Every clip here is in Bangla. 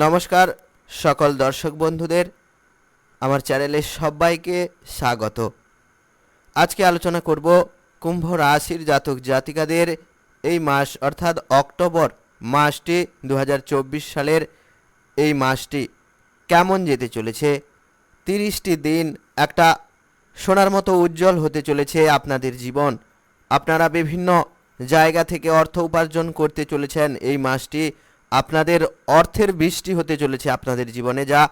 নমস্কার সকল দর্শক বন্ধুদের, আমার চ্যানেলে সবাইকে স্বাগত। আজকে আলোচনা করব কুম্ভ রাশির জাতক জাতিকাদের এই মাস, অর্থাৎ অক্টোবর মাসটি দু হাজার চব্বিশ সালের এই মাসটি কেমন যেতে চলেছে? তিরিশটি দিন একটা সোনার মতো উজ্জ্বল হতে চলেছে আপনাদের জীবন। আপনারা বিভিন্ন জায়গা থেকে অর্থ উপার্জন করতে চলেছেন এই মাসটি। আপনাদের অর্থের বৃষ্টি হতে চলেছে আপনাদের জীবনে, যা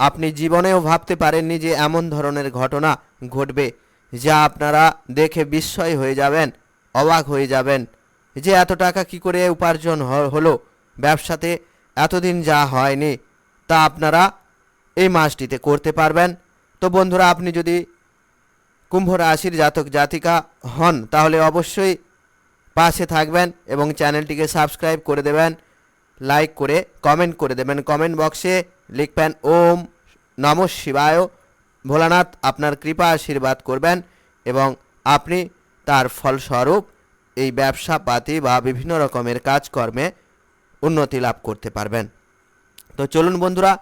আপনি জীবনেও ভাবতে পারেননি যে এমন ধরনের ঘটনা ঘটবে, যা আপনারা দেখে বিস্ময় হয়ে যাবেন, অবাক হয়ে যাবেন যে এত টাকা কি করে উপার্জন হলো, ব্যবসাতে এতদিন যা হয়নি, তা আপনারা এই মাসটিতে করতে পারবেন। তো বন্ধুরা, আপনি যদি কুম্ভ রাশির জাতক জাতিকা হন, তাহলে অবশ্যই পাশে থাকবেন এবং চ্যানেলটিকে সাবস্ক্রাইব করে দেবেন। লাইক করে কমেন্ট করে দেবেন। কমেন্ট বক্সে লিখবেন, ওম নম শিবায়। ভোলানাথ আপনার কৃপা আশীর্বাদ করবেন এবং আপনি তার ফলস্বরূপ এই ব্যবসা পাতি বা বিভিন্ন রকমের কাজকর্মে উন্নতি লাভ করতে পারবেন। তো চলুন বন্ধুরা,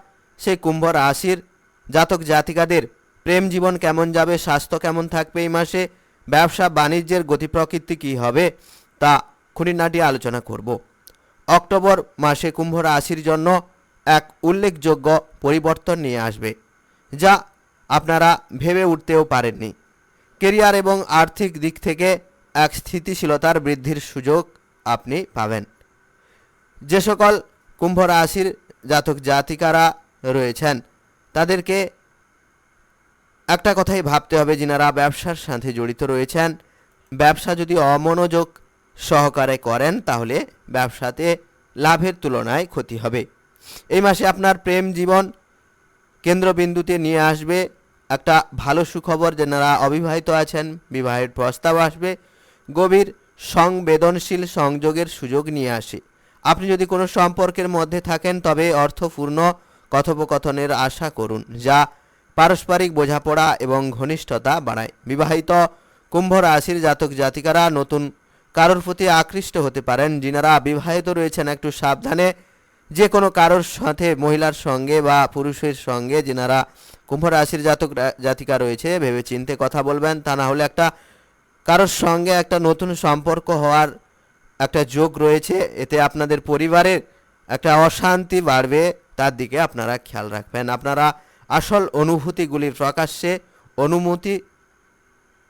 সেই কুম্ভ রাশির জাতক জাতিকাদের প্রেম জীবন কেমন যাবে, স্বাস্থ্য কেমন থাকবে এই মাসে, ব্যবসা বাণিজ্যের গতি প্রকৃতি কী হবে তা খুঁটিনাটি আলোচনা করব। অক্টোবর মাসে কুম্ভ রাশির জন্য এক উল্লেখযোগ্য পরিবর্তন নিয়ে আসবে, যা আপনারা ভেবে উঠতেও পারেননি। কেরিয়ার এবং আর্থিক দিক থেকে এক স্থিতিশীলতার বৃদ্ধির সুযোগ আপনি পাবেন। যে সকল কুম্ভ রাশির জাতক জাতিকারা রয়েছেন, তাদেরকে একটা কথাই ভাবতে হবে, যিনারা ব্যবসার সাথে জড়িত রয়েছেন। ব্যবসা যদি অমনোযোগ সহকারে করেন, তাহলে ব্যবসাতে লাভের তুলনায় ক্ষতি হবে। এই মাসে আপনার প্রেম জীবন কেন্দ্রবিন্দুতে নিয়ে আসবে। একটা ভালো সুখবর যেনারা অবিবাহিত আছেন, বিবাহের প্রস্তাব আসবে। গভীর সংবেদনশীল সংযোগের সুযোগ নিয়ে আসে। আপনি যদি কোনো সম্পর্কের মধ্যে থাকেন, তবে অর্থপূর্ণ কথোপকথনের আশা করুন, যা পারস্পরিক বোঝাপড়া এবং ঘনিষ্ঠতা বাড়ায়। বিবাহিত কুম্ভ রাশির জাতক জাতিকারা নতুন কারোর প্রতি আকৃষ্ট হতে পারেন। যিনারা বিবাহিত রয়েছেন, একটু সাবধানে। যে কোনো কারোর সাথে, মহিলার সঙ্গে বা পুরুষের সঙ্গে যিনারা কুম্ভ রাশির জাতক, জাতিকা রয়েছে ভেবে চিনতে কথা বলবেন। তা না হলে একটা কারোর সঙ্গে একটা নতুন সম্পর্ক হওয়ার একটা যোগ রয়েছে। এতে আপনাদের পরিবারের একটা অশান্তি বাড়বে। তার দিকে আপনারা খেয়াল রাখবেন। আপনারা আসল অনুভূতিগুলির প্রকাশ্যে অনুমতি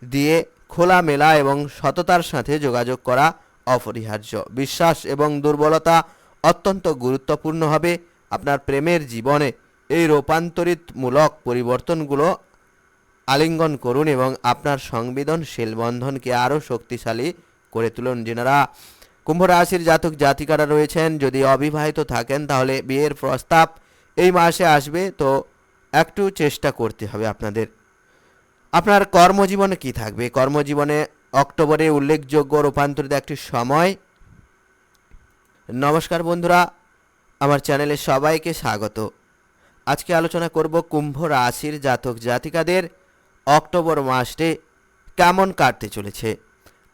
দিয়ে খোলামেলা এবং সততার সাথে যোগাযোগ করা অপরিহার্য। বিশ্বাস এবং দুর্বলতা অত্যন্ত গুরুত্বপূর্ণ হবে। আপনার প্রেমের জীবনে এই রূপান্তরিতমূলক পরিবর্তনগুলো আলিঙ্গন করুন এবং আপনার সংবেদনশীল বন্ধনকে আরও শক্তিশালী করে তুলুন। যেনারা কুম্ভ রাশির জাতক জাতিকারা রয়েছেন, যদি অবিবাহিত থাকেন, তাহলে বিয়ের প্রস্তাব এই মাসে আসবে। তো একটু চেষ্টা করতে হবে আপনাদের। আপনার কর্মজীবনে কি থাকবে? কর্মজীবনে অক্টোবরে উল্লেখযোগ্য রূপান্তরিত একটি সময়। নমস্কার বন্ধুরা, আমার চ্যানেলে সবাইকে স্বাগত। আজকে আলোচনা করব কুম্ভ রাশির জাতক জাতিকাদের অক্টোবর মাসটি কেমন কাটতে চলেছে।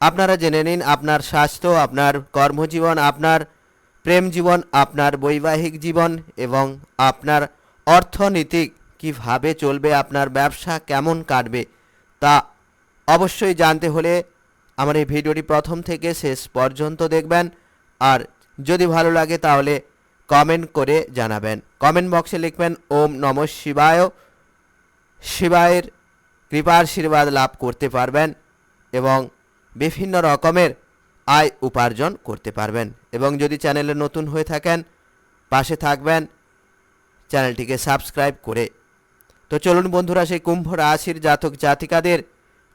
আপনারা জেনে নিন, আপনার স্বাস্থ্য, আপনার কর্মজীবন, আপনার প্রেম জীবন, আপনার বৈবাহিক জীবন এবং আপনার অর্থনীতি কীভাবে চলবে আপনার ব্যবসা, কেমন কাটবে, তা অবশ্যই জানতে হলে আমার এই ভিডিওটি প্রথম থেকে শেষ পর্যন্ত দেখবেন। আর যদি ভালো লাগে তাহলে কমেন্ট করে জানাবেন। কমেন্ট বক্সে লিখবেন, ওম নম শিবায়। শিবায়ের কৃপার আশীর্বাদ লাভ করতে পারবেন এবং বিভিন্ন রকমের আয় উপার্জন করতে পারবেন। এবং যদি চ্যানেলে নতুন হয়ে থাকেন, পাশে থাকবেন, চ্যানেলটিকে সাবস্ক্রাইব করে তো চলুন বন্ধুরা, সেই কুম্ভ রাশির জাতক জাতিকাদের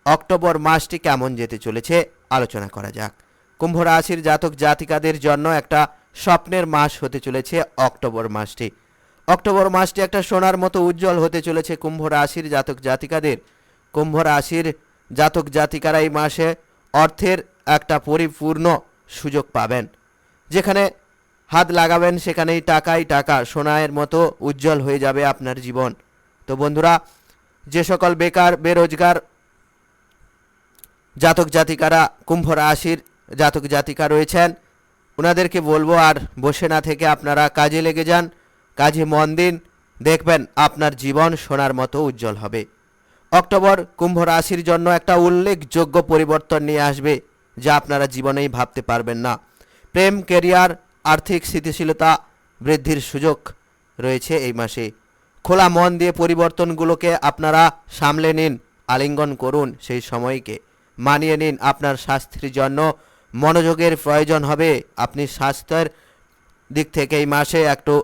অক্টোবর মাসটি কেমন যেতে চলেছে আলোচনা করা যাক। কুম্ভ রাশির জাতক জাতিকাদের জন্য একটা স্বপ্নের মাস হতে চলেছে অক্টোবর মাসটি। অক্টোবর মাসটি একটা সোনার মতো উজ্জ্বল হতে চলেছে কুম্ভ রাশির জাতক জাতিকাদের। কুম্ভ রাশির জাতক জাতিকারা এই মাসে অর্থের একটা পরিপূর্ণ সুযোগ পাবেন। যেখানে হাত লাগাবেন, সেখানেই টাকাই টাকা, সোনায়ের মতো উজ্জ্বল হয়ে যাবে আপনার জীবন। তো বন্ধুরা, যে সকল বেকার, বেরোজগার, জাতক জাতিকারা, কুম্ভ রাশির জাতক জাতিকা রয়েছেন ওনাদেরকে বলব আর বসে না থেকে আপনারা কাজে লেগে যান, কাজে মন দিন, দেখবেন আপনার জীবন সোনার মতো উজ্জ্বল হবে। অক্টোবর কুম্ভ রাশির জন্য একটা উল্লেখযোগ্য পরিবর্তন নিয়ে আসবে, যা আপনারা জীবনেই ভাবতে পারবেন না। প্রেম কেরিয়ার আর্থিক স্থিতিশীলতা, বৃদ্ধির সুযোগ রয়েছে এই মাসে। খোলা মন দিয়ে পরিবর্তনগুলোকে আপনারা সামলে নিন, আলিঙ্গন করুন সেই সময়কে। মানিয়ে নিন আপনার স্বাস্থ্যের জন্য। মনোযোগের প্রয়োজন হবে। আপনি স্বাস্থ্যের দিক থেকে এই মাসে একটু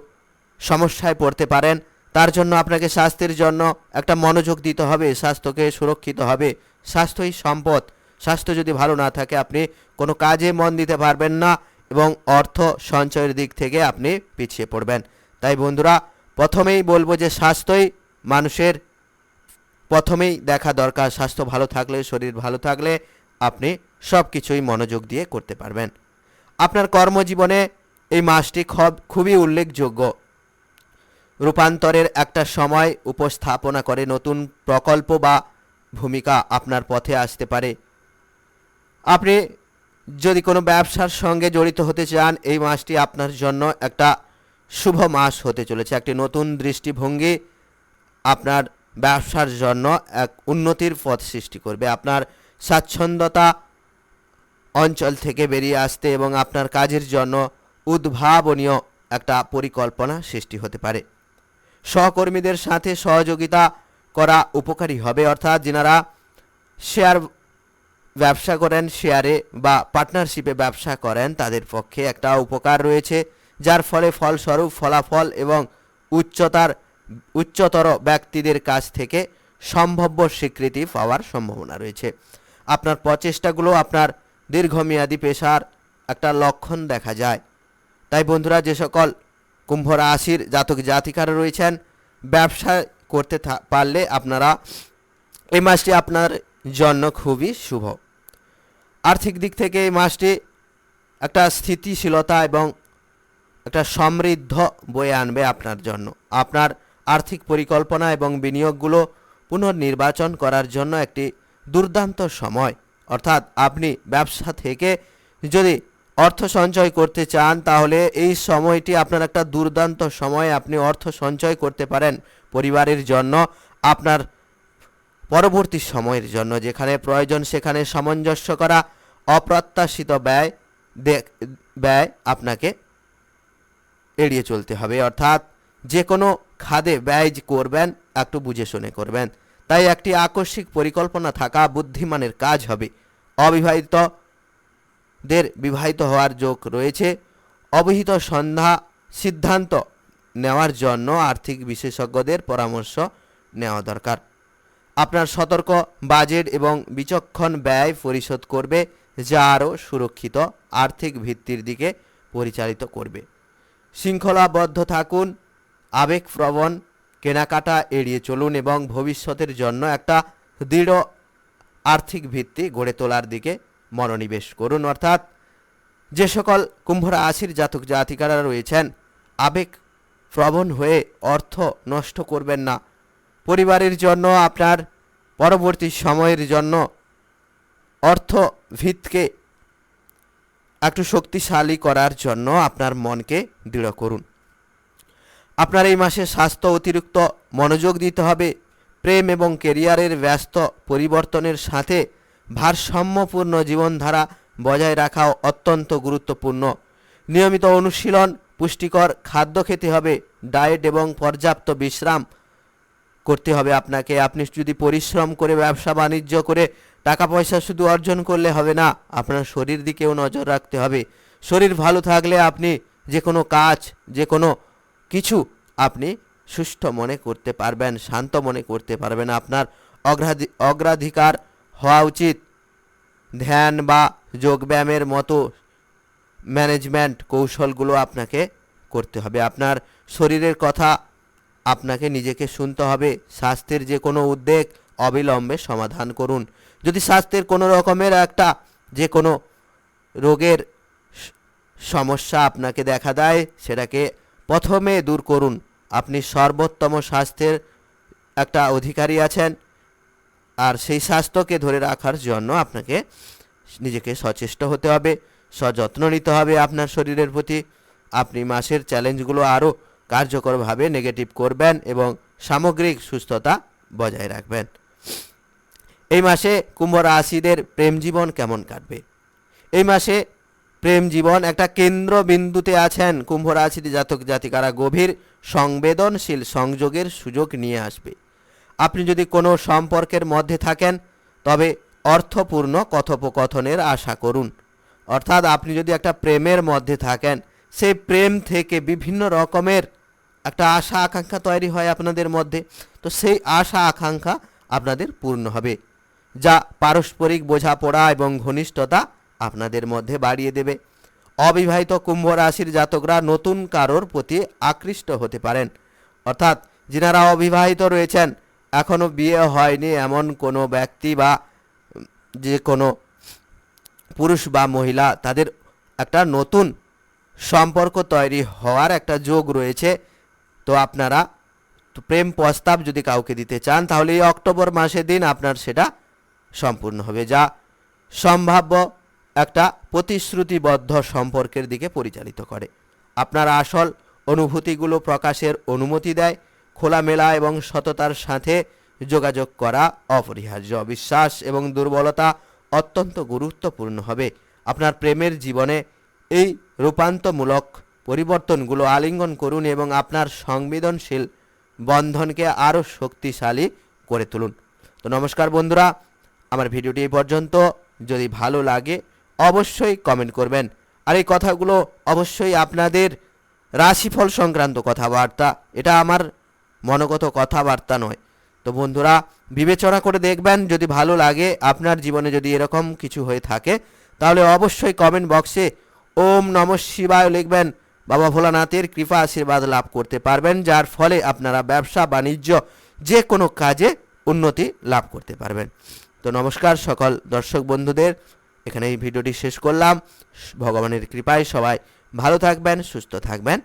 সমস্যায় পড়তে পারেন। তার জন্য আপনাকে স্বাস্থ্যের জন্য একটা মনোযোগ দিতে হবে, স্বাস্থ্যকে সুরক্ষিত হবে। স্বাস্থ্যই সম্পদ। স্বাস্থ্য যদি ভালো না থাকে, আপনি কোনো কাজে মন দিতে পারবেন না এবং অর্থ সঞ্চয়ের দিক থেকে আপনি পিছিয়ে পড়বেন। তাই বন্ধুরা প্রথমেই বলব যে স্বাস্থ্যই মানুষের প্রথমেই দেখা দরকার। স্বাস্থ্য ভালো থাকলে, শরীর ভালো থাকলে আপনি সব কিছুই মনোযোগ দিয়ে করতে পারবেন। আপনার কর্মজীবনে এই মাসটি খুব, খুবই উল্লেখযোগ্য। রূপান্তরের একটা সময় উপস্থাপনা করে নতুন প্রকল্প বা ভূমিকা আপনার পথে আসতে পারে। আপনি যদি কোনো ব্যবসার সঙ্গে জড়িত হতে চান, এই মাসটি আপনার জন্য একটা শুভ মাস হতে চলেছে। একটি নতুন দৃষ্টিভঙ্গি আপনার ব্যবসার জন্য এক উন্নতির পথ সৃষ্টি করবে। আপনার স্বাচ্ছন্দ্যতা অঞ্চল থেকে বেরিয়ে আসতে এবং আপনার কাজের জন্য উদ্ভাবনীয় একটা পরিকল্পনা সৃষ্টি হতে পারে। সহকর্মীদের সাথে সহযোগিতা করা উপকারী হবে। অর্থাৎ যিনারা শেয়ার ব্যবসা করেন, শেয়ারে বা পার্টনারশিপে ব্যবসা করেন, তাদের পক্ষে একটা উপকার রয়েছে। যার ফলে ফলস্বরূপ ফলাফল এবং উচ্চতার, উচ্চতর ব্যক্তিদের কাছ থেকে সম্ভাব্য স্বীকৃতি পাওয়ার সম্ভাবনা রয়েছে। আপনার প্রচেষ্টাগুলো, আপনার দীর্ঘমেয়াদী পেশার একটা লক্ষণ দেখা যায়। তাই বন্ধুরা, যে সকল কুম্ভ রাশির জাতক জাতিকারা রয়েছেন, ব্যবসা করতে পারলে আপনারা এই মাসটি আপনার জন্য খুবই শুভ। আর্থিক দিক থেকে এই মাসটি একটা স্থিতিশীলতা এবং একটা সমৃদ্ধ বয়ে আনবে আপনার জন্য। আপনার আর্থিক পরিকল্পনা এবং বিনিয়োগগুলো পুনর্নির্বাচন করার জন্য একটি দুর্দান্ত সময়। অর্থাৎ আপনি ব্যবসা থেকে যদি অর্থ সঞ্চয় করতে চান, তাহলে এই সময়টি আপনার একটা দুর্দান্ত সময়। আপনি অর্থ সঞ্চয় করতে পারেন পরিবারের জন্য, আপনার পরবর্তী সময়ের জন্য, যেখানে প্রয়োজন সেখানে সামঞ্জস্য করা অপ্রত্যাশিত ব্যয় ব্যয় আপনাকে এড়িয়ে চলতে হবে। অর্থাৎ যে কোনো খাদে ব্যয় করবেন, একটু বুঝে শুনে করবেন। তাই একটি আকস্মিক পরিকল্পনা থাকা বুদ্ধিমানের কাজ হবে। অবিবাহিত দের বিবাহিত হওয়ার যোগ রয়েছে। অবহিত সন্ধ্যা সিদ্ধান্ত নেওয়ার জন্য আর্থিক বিশেষজ্ঞদের পরামর্শ নেওয়া দরকার। আপনার সতর্ক বাজেট এবং বিচক্ষণ ব্যয় পরিশোধ করবে, যা আরও সুরক্ষিত, আর্থিক ভিত্তির দিকে পরিচালিত করবে। শৃঙ্খলাবদ্ধ থাকুন, আবেগপ্রবণ কেনাকাটা এড়িয়ে চলুন এবং ভবিষ্যতের জন্য একটা দৃঢ় আর্থিক ভিত্তি গড়ে তোলার দিকে মনোনিবেশ করুন। অর্থাৎ যে সকল কুম্ভ রাশির জাতক জাতিকারা রয়েছেন আবেগ প্রবণ হয়ে অর্থ নষ্ট করবেন না। পরিবারের জন্য, আপনার পরবর্তী সময়ের জন্য অর্থ ভিতকে একটু শক্তিশালী করার জন্য আপনার মনকে দৃঢ় করুন। আপনার এই মাসে স্বাস্থ্য অতিরিক্ত মনোযোগ দিতে হবে। প্রেম এবং কেরিয়ারের ব্যস্ত পরিবর্তনের সাথে ভারসাম্যপূর্ণ জীবনধারা বজায় রাখাও অত্যন্ত গুরুত্বপূর্ণ। নিয়মিত অনুশীলন, পুষ্টিকর খাদ্য খেতে হবে। ডায়েট এবং পর্যাপ্ত বিশ্রাম করতে হবে আপনাকে। আপনি যদি পরিশ্রম করে, ব্যবসা বাণিজ্য করে টাকা পয়সা শুধু অর্জন করলে হবে না, আপনার শরীর দিকেও নজর রাখতে হবে। শরীর ভালো থাকলে আপনি যে কোনো কাজ, যে কোনো কিছু আপনি সুষ্ঠু মনে করতে পারবেন, শান্ত মনে করতে পারবেন। আপনার অগ্রাধি, অগ্রাধিকার হওয়া উচিত। ধ্যান বা যোগব্যায়ামের মতো ম্যানেজমেন্ট কৌশলগুলো আপনাকে করতে হবে। আপনার শরীরের কথা আপনাকে নিজেকে শুনতে হবে। স্বাস্থ্যের যে কোনো উদ্বেগ অবিলম্বে সমাধান করুন। যদি স্বাস্থ্যের কোনো রকমের একটা যে কোনো রোগের সমস্যা আপনাকে দেখা দেয়, সেটাকে প্রথমে দূর করুন। আপনি সর্বোত্তম স্বাস্থ্যের একটা অধিকারী আছেন, আর সেই স্বাস্থ্যকে ধরে রাখার জন্য আপনাকে নিজেকে সচেষ্ট হতে হবে, সযত্ন নিতে হবে আপনার শরীরের প্রতি। আপনি মাসের চ্যালেঞ্জগুলো আরও কার্যকরভাবে নেগেটিভ করবেন এবং সামগ্রিক সুস্থতা বজায় রাখবেন। এই মাসে কুম্ভ রাশিদের প্রেম জীবন কেমন কাটবে? এই মাসে প্রেম জীবন একটা কেন্দ্রবিন্দুতে আছেন কুম্ভ রাশির জাতক জাতিকারা গভীর সংবেদনশীল সংযোগের সুযোগ নিয়ে আসবে। আপনি যদি কোনো সম্পর্কের মধ্যে থাকেন, তবে অর্থপূর্ণ কথোপকথনের আশা করুন। অর্থাৎ আপনি যদি একটা প্রেমের মধ্যে থাকেন, সেই প্রেম থেকে বিভিন্ন রকমের একটা আশা, আকাঙ্ক্ষা তৈরি হয় আপনাদের মধ্যে, তো সেই আশা, আকাঙ্ক্ষা আপনাদের পূর্ণ হবে, যা পারস্পরিক বোঝাপড়া এবং ঘনিষ্ঠতা আপনাদের মধ্যে বাড়িয়ে দেবে। অবিবাহিত কুম্ভ রাশির জাতকরা নতুন কারোর প্রতি আকৃষ্ট হতে পারেন। অর্থাৎ যিনারা অবিবাহিত রয়েছেন এখনও বিয়ে হয়নি এমন কোনো ব্যক্তি বা যে কোনো পুরুষ বা মহিলা, তাদের একটা নতুন সম্পর্ক তৈরি হওয়ার একটা যোগ রয়েছে। তো আপনারা প্রেম প্রস্তাব যদি কাউকে দিতে চান, তাহলে এই অক্টোবর মাসের দিন আপনার সেটা সম্পূর্ণ হবে। যা সম্ভাব্য একটা প্রতিশ্রুতিবদ্ধ সম্পর্কের দিকে পরিচালিত করে। আপনার আসল অনুভূতিগুলো প্রকাশের অনুমতি দেয়, খোলামেলা এবং সততার সাথে যোগাযোগ করা অপরিহার্য। বিশ্বাস এবং দুর্বলতা অত্যন্ত গুরুত্বপূর্ণ হবে। আপনার প্রেমের জীবনে এই রূপান্তমূলক পরিবর্তনগুলো আলিঙ্গন করুন এবং আপনার সংবেদনশীল বন্ধনকে আরও শক্তিশালী করে তুলুন। তো নমস্কার বন্ধুরা, আমার ভিডিওটি এই পর্যন্ত। যদি ভালো লাগে, অবশ্যই কমেন্ট করবেন। আর এই কথাগুলো অবশ্যই আপনাদের রাশিফল সংক্রান্ত কথাবার্তা, এটা আমার মনোগত কথাবার্তা নয়। তো বন্ধুরা, বিবেচনা করে দেখবেন, যদি ভালো লাগে, আপনার জীবনে যদি এরকম কিছু হয়ে থাকে, তাহলে অবশ্যই কমেন্ট বক্সে ওম নম শিবায় লিখবেন। বাবা ভোলানাথের কৃপা আশীর্বাদ লাভ করতে পারবেন, যার ফলে আপনারা ব্যবসা, বাণিজ্য, যে কোনো কাজে উন্নতি লাভ করতে পারবেন। তো নমস্কার সকল দর্শক বন্ধুদের এখানে এই ভিডিওটি শেষ করলাম। ভগবানের কৃপায় সবাই ভালো থাকবেন, সুস্থ থাকবেন।